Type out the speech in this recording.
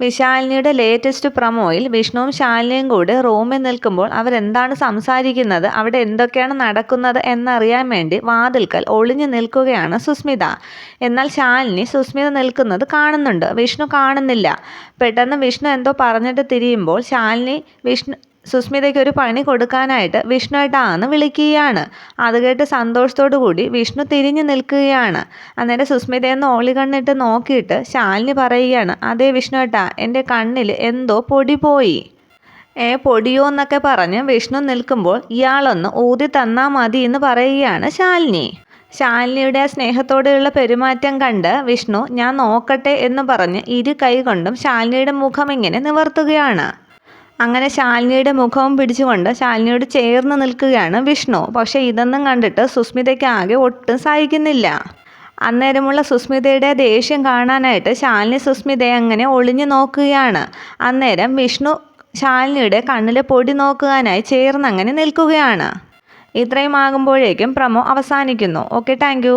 വിശാലിനിയുടെ latest പ്രൊമോയിൽ വിഷ്ണുവും ശാലിനിയും കൂടി റൂമിൽ നിൽക്കുമ്പോൾ അവരെന്താണ് സംസാരിക്കുന്നത് അവിടെ എന്തൊക്കെയാണ് നടക്കുന്നത് എന്നറിയാൻ വേണ്ടി വാതിൽക്കൽ ഒളിഞ്ഞു നിൽക്കുകയാണ് സുസ്മിത. എന്നാൽ ശാലിനി സുസ്മിത നിൽക്കുന്നത് കാണുന്നുണ്ട്. വിഷ്ണു കാണുന്നില്ല. പെട്ടെന്ന് വിഷ്ണു എന്തോ പറഞ്ഞിട്ട് തിരിയുമ്പോൾ ശാലിനി വിഷ്ണു സുസ്മിതയ്ക്ക് ഒരു പണി കൊടുക്കാനായിട്ട് വിഷ്ണു ഏട്ടാന്ന് വിളിക്കുകയാണ്. അത് കേട്ട് സന്തോഷത്തോടു കൂടി വിഷ്ണു തിരിഞ്ഞു നിൽക്കുകയാണ്. അന്നേരം സുസ്മിതയെന്ന് ഓളി കണ്ണിട്ട് നോക്കിയിട്ട് ശാലിനി പറയുകയാണ് അതേ വിഷ്ണു ഏട്ടാ എന്റെ കണ്ണിൽ എന്തോ പൊടി പോയി. ഏ പൊടിയോ എന്നൊക്കെ പറഞ്ഞ് വിഷ്ണു നിൽക്കുമ്പോൾ ഇയാളൊന്ന് ഊതി തന്നാ മതി എന്ന് പറയുകയാണ് ശാലിനി. ശാലിനിയുടെ സ്നേഹത്തോടെയുള്ള പെരുമാറ്റം കണ്ട് വിഷ്ണു ഞാൻ നോക്കട്ടെ എന്ന് പറഞ്ഞ് ഇരു കൈ കൊണ്ടും ശാലിനിയുടെ മുഖം ഇങ്ങനെ നിവർത്തുകയാണ്. അങ്ങനെ ശാലിനിയുടെ മുഖവും പിടിച്ചുകൊണ്ട് ശാലിനിയോട് ചേർന്ന് നിൽക്കുകയാണ് വിഷ്ണു. പക്ഷേ ഇതൊന്നും കണ്ടിട്ട് സുസ്മിതയ്ക്ക് ആകെ ഒട്ടും സഹിക്കുന്നില്ല. അന്നേരമുള്ള സുസ്മിതയുടെ ദേഷ്യം കാണാനായിട്ട് ശാലിനി സുസ്മിതയെ അങ്ങനെ ഒളിഞ്ഞു നോക്കുകയാണ്. അന്നേരം വിഷ്ണു ശാലിനിയുടെ കണ്ണിൽ പൊടി നോക്കുവാനായി ചേർന്ന് അങ്ങനെ നിൽക്കുകയാണ്. ഇത്രയും ആകുമ്പോഴേക്കും പ്രമോ അവസാനിക്കുന്നു. Okay thank